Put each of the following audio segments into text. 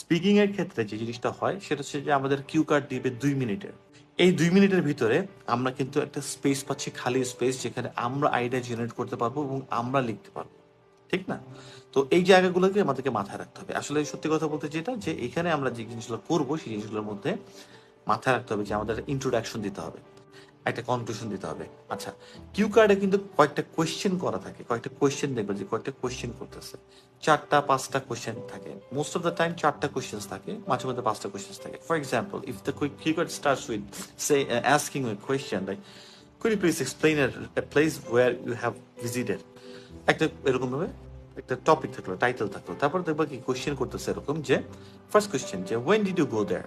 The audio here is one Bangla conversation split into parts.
স্পিকিং এর ক্ষেত্রে যে জিনিসটা হয়, সেটা হচ্ছে যে আমাদের কিউ কার্ড দিবে দুই মিনিটের এই দুই মিনিটের ভিতরে আমরা কিন্তু একটা স্পেস পাচ্ছি, খালি স্পেস যেখানে আমরা আইডিয়া জেনারেট করতে পারব এবং আমরা লিখতে পারব। ঠিক না? তো এই জায়গাগুলোকে আমাদেরকে মাথায় রাখতে হবে। আসলে সত্যি কথা বলতে যেটা, যে এখানে আমরা যে জিনিসগুলো করব, সেই জিনিসগুলোর মধ্যে মাথায় রাখতে হবে যে আমাদের ইন্ট্রোডাকশন দিতে হবে। একটা কনক্লুশন দিতে হবে। আচ্ছা কিউ কার্ডে কিন্তু কয়েকটা কোয়েশ্চেন করা থাকে। কয়েকটা কোয়েশ্চেন দেখবে যে কয়েকটা কোয়েশ্চেন করতেছে। চারটা, পাঁচটা কোয়েশ্চেন থাকে। মোস্ট অফ দ্য টাইম চারটা কোয়েশ্চেন থাকে, মাঝে মধ্যে পাঁচটা কোয়েশ্চেন থাকে। For example if the Q card starts with say asking a question like could you please explain a place where you have visited একটা এরকম ভাবে একটা টপিক থাকল টাইটেল থাকল। তারপর দেখবা কি কোয়েশ্চেন করতেছে এরকম যে ফার্স্ট কোয়েশ্চেন যে when did you go there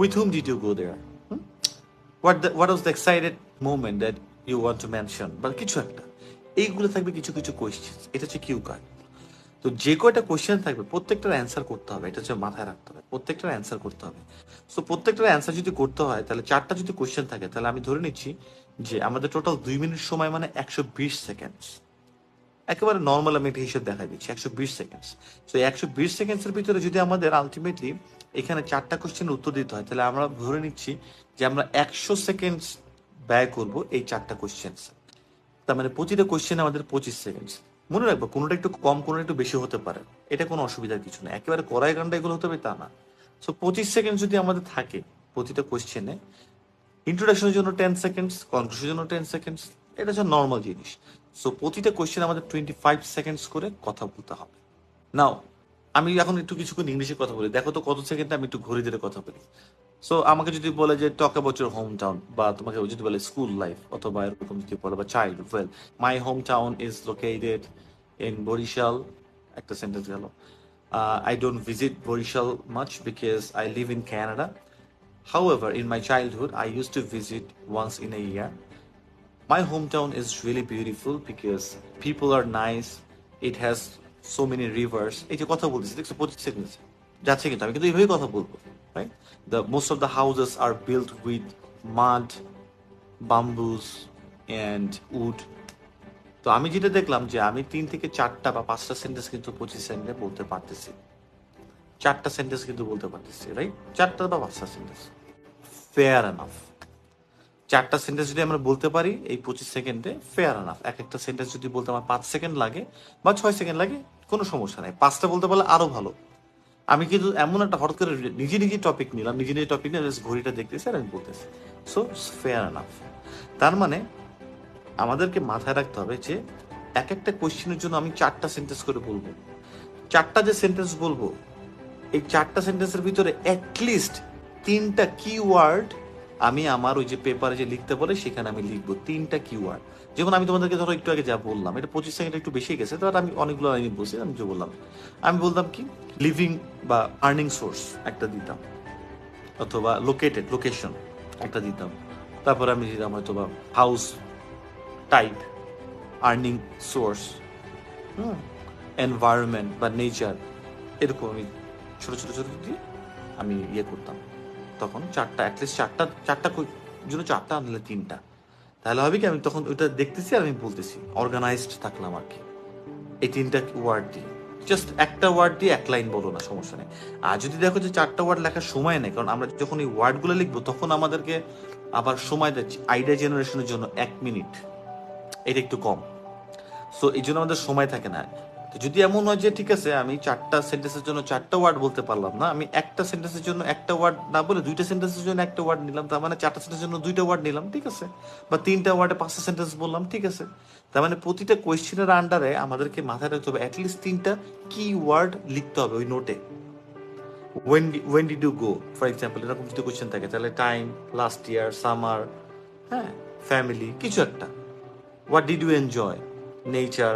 with whom did you go there what the what was the excited moment that you want to mention বা কিছু একটা। এইগুলো থাকবে কিছু কিছু কোয়েশ্চেন এটা হচ্ছে কিউ কার্ড। তো যে কয়টা কোয়েশ্চেন থাকবে, প্রত্যেকটার অ্যান্সার করতে হবে। এটা হচ্ছে মাথায় রাখতে হবে। প্রত্যেকটার অ্যান্সার করতে হবে। সো প্রত্যেকটার অ্যান্সার যদি করতে হয়, তাহলে চারটা যদি কোয়েশ্চেন থাকে, তাহলে আমি ধরে নিচ্ছি যে আমাদের টোটাল দুই মিনিট সময় মানে একশো বিশ সেকেন্ডস একেবারে নর্মাল আমি একটা হিসেব দেখা দিচ্ছি, একশো বিশ সেকেন্ডস তো একশো বিশ সেকেন্ডসের ভিতরে যদি আমাদের আলটিমেটলি এখানে চারটা কোশ্চেনের উত্তর দিতে হয়, তাহলে আমরা ধরে নিচ্ছি যে আমরা একশো সেকেন্ডস ব্যয় করব এই চারটা কোশ্চেন তার মানে প্রতিটা কোশ্চেন আমাদের পঁচিশ সেকেন্ডস মনে রাখব, কোনোটা একটু কম, কোনোটা একটু বেশি হতে পারে। এটা কোনো অসুবিধার কিছু না। একেবারে কড়াই গান্ডা এগুলো হতে হবে তা না। সো পঁচিশ সেকেন্ড যদি আমাদের থাকে প্রতিটা কোশ্চেনে ইন্ট্রোডাকশনের জন্য টেন সেকেন্ডস কনক্লুশনের জন্য টেন সেকেন্ডস এটা হচ্ছে নর্মাল জিনিস। সো প্রতিটা কোশ্চেন আমাদের টোয়েন্টি ফাইভ সেকেন্ডস করে কথা বলতে হবে। নাও আমি এখন একটু কিছুক্ষণ ইংলিশে কথা বলি। দেখো তো কত সেকেন্ড আমি একটু ঘুরে ধরে কথা বলি। সো আমাকে যদি বলে যে টক ইউর হোম টাউন বা তোমাকে যদি বলে স্কুল লাইফ অথবা এরকম যদি বলে বা child well my home town is located in Barishal একটা সেন্টেন্স গেল I don't visit Barishal much because I live in Canada However, in my childhood, I used to visit once in a year. My hometown is really beautiful because people are nice. It has so many rivers. এই যে কথা বলতেছি দেখছ পঁচিশ সেকেন্ড যাচ্ছে কিন্তু আমি কিন্তু এইভাবেই কথা বলব right the most of the houses are build with mud bamboos and wood তো আমি যেটা দেখলাম যে আমি তিন থেকে চারটা বা পাঁচটা সেন্টেন্স কিন্তু পঁচিশ সেকেন্ডে বলতে পারতেছি। চারটা সেন্টেন্স কিন্তু বলতে পারতেছি রাইট চারটা বা পাঁচটা সেন্টেন্স ফেয়ার এনাফ চারটা সেন্টেন্স যদি আমরা বলতে পারি, এই পঁচিশ সেকেন্ডে ফেয়ার এনাফ এক একটা সেন্টেন্স যদি বলতে আমার পাঁচ সেকেন্ড লাগে বা ছয় সেকেন্ড লাগে, কোনো সমস্যা নেই। পাঁচটা বলতে পারলে আরও ভালো। আমি কিন্তু এমন একটা হঠাৎ করে নিজে নিজে টপিক নিলাম, নিজে নিজে টপিক নিয়ে ঘড়িটা দেখতেছি আর আমি বলতেছি। সো ফেয়ার এনাফ তার মানে আমাদেরকে মাথায় রাখতে হবে যে এক একটা কোয়েশ্চেনের জন্য আমি চারটা সেন্টেন্স করে বলব। চারটা যে সেন্টেন্স বলব, এই চারটা সেন্টেন্সের ভিতরে অ্যাটলিস্ট তিনটা কিওয়ার্ড আমি আমার ওই যে পেপারে যে লিখতে বলে সেখানে আমি লিখব তিনটা কিওয়ার্ড যেমন আমি তোমাদেরকে ধরো একটু আগে যা বললাম এটা পঁচিশ সেকেন্ড একটু বেশি গেছে তার আমি অনেকগুলো আমি বলছি আমি যে বললাম আমি বলতাম কি লিভিং বা আর্নিং সোর্স একটা দিতাম অথবা লোকেটেড লোকেশন একটা দিতাম তারপর আমি দিতাম হয়তো বা house type earning source hmm environment বা নেচার এরকম আমি ছোট ছোট ছোট দিয়ে আমি ইয়ে করতাম তখন চারটা অ্যাটলিস্ট চারটা চারটা জন্য চারটা আনলে তিনটা। তাহলে হবে কি, আমি তখন ওইটা দেখতেছি আর আমি বলতেছি অর্গানাইজড থাকলাম আর কি। এই তিনটা ওয়ার্ড দিয়ে। জাস্ট একটা ওয়ার্ড দিয়ে এক লাইন বলো না, সমস্যা নেই। আর যদি দেখো যে চারটা ওয়ার্ড লেখার সময় নেই, কারণ আমরা যখন এই ওয়ার্ডগুলো লিখব, তখন আমাদেরকে আবার সময় দিচ্ছে আইডিয়া জেনারেশনের জন্য এক মিনিট এটা একটু কম। সো এই জন্য আমাদের সময় থাকে না। যদি এমন হয় যে ঠিক আছে, আমি চারটা সেন্টেন্সের জন্য চারটা ওয়ার্ড বলতে পারলাম না, আমি একটা সেন্টেন্সের জন্য একটা ওয়ার্ড না বলে দুইটা সেন্টেন্সের জন্য একটা ওয়ার্ড নিলাম, তার মানে চারটা সেন্টেন্সের জন্য দুইটা ওয়ার্ড নিলাম, ঠিক আছে? বা তিনটা ওয়ার্ডে পাঁচটা সেন্টেন্স বললাম, ঠিক আছে? তার মানে প্রতিটা কোয়েশ্চেনের আন্ডারে আমাদেরকে মাথায় রাখতে হবে অ্যাটলিস্ট তিনটা কি ওয়ার্ড লিখতে হবে ওই নোটে when when did you go for example এরকম যদি কোয়েশ্চেন থাকে, তাহলে টাইম লাস্ট ইয়ার সামার হ্যাঁ ফ্যামিলি কিছু একটা। What did you enjoy nature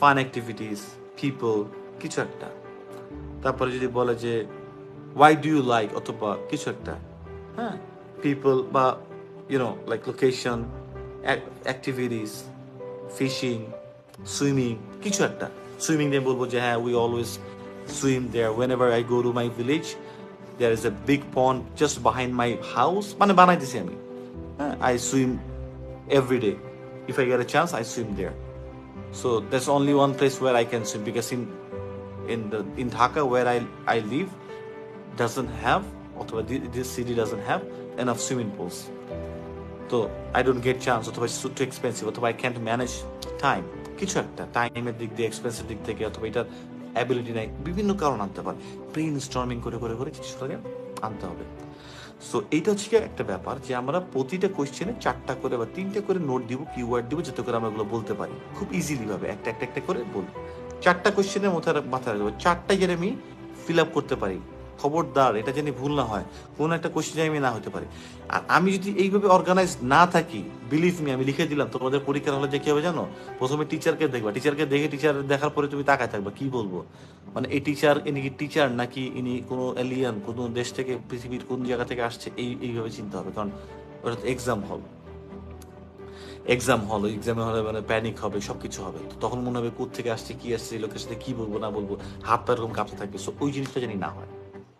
fun activities people কিছু একটা। তারপরে যদি বলে যে ওয়াই ডু ইউ লাইক অথবা কিছু একটা। হ্যাঁ পিপল বা you know like location activities fishing swimming কিছু একটা। সুইমিং দিয়ে বলব যে হ্যাঁ we always swim there whenever I go to my village there is a big pond just behind my house মানে বানাইতেছি আমি। হ্যাঁ I swim every day if I get a chance I swim there So there's only one place where I can swim because in in the in Dhaka where I I live doesn't have অথবা this city doesn't have enough swimming pools তো আই ডোন্ট গেট চান্স অথবা টু এক্সপেন্সিভ অথবা আই ক্যান্ট ম্যানেজ টাইম কিছু একটা টাইমের দিক দিয়ে এক্সপেন্সিভ দিক থেকে অথবা এটার অ্যাবিলিটি নাই বিভিন্ন কারণ আনতে পারে ব্রেন স্টর্মিং করে করে করে কিছুটাকে আনতে হবে। সো এইটা হচ্ছে কি একটা ব্যাপার যে আমরা প্রতিটা কোয়েশ্চেনে চারটা করে বা তিনটা করে নোট দিব কিওয়ার্ড দিব, যাতে করে আমরা এগুলো বলতে পারি। খুব ইজিলি ভাবে একটা একটা একটা করে বলব চারটা কোয়েশ্চেনের মাথায় মাথায় রাখব। চারটা যেন আমি ফিল আপ করতে পারি। খবরদার, এটা যেন ভুল না হয়, কোন একটা কোশ্চেনে আমি না হতে পারি। আর আমি যদি এইভাবে অর্গানাইজ না থাকি বিলিভ মি আমি লিখে দিলাম, তোমাদের পরীক্ষার হলে যে কি হবে জানো? প্রথমে টিচারকে দেখবা টিচারকে দেখে টিচার দেখার পরে তুমি তাকায় থাকবা, কি বলব? মানে এই টিচার ইনি কি টিচার নাকি ইনি কোনো এলিয়ান কোনো দেশ থেকে, পৃথিবীর কোন জায়গা থেকে আসছে, এই, এইভাবে চিন্তা হবে, কারণ ওটা এক্সাম হল এক্সাম হল এক্সামে হলে মানে প্যানিক হবে, সবকিছু হবে। তো তখন মনে হবে কোথা থেকে আসছে, কি আসছে, এই লোকের সাথে কি বলব, না বলব হাত পা এরকম কাঁপতে থাকবে। সো ওই জিনিসটা জানি না হয়।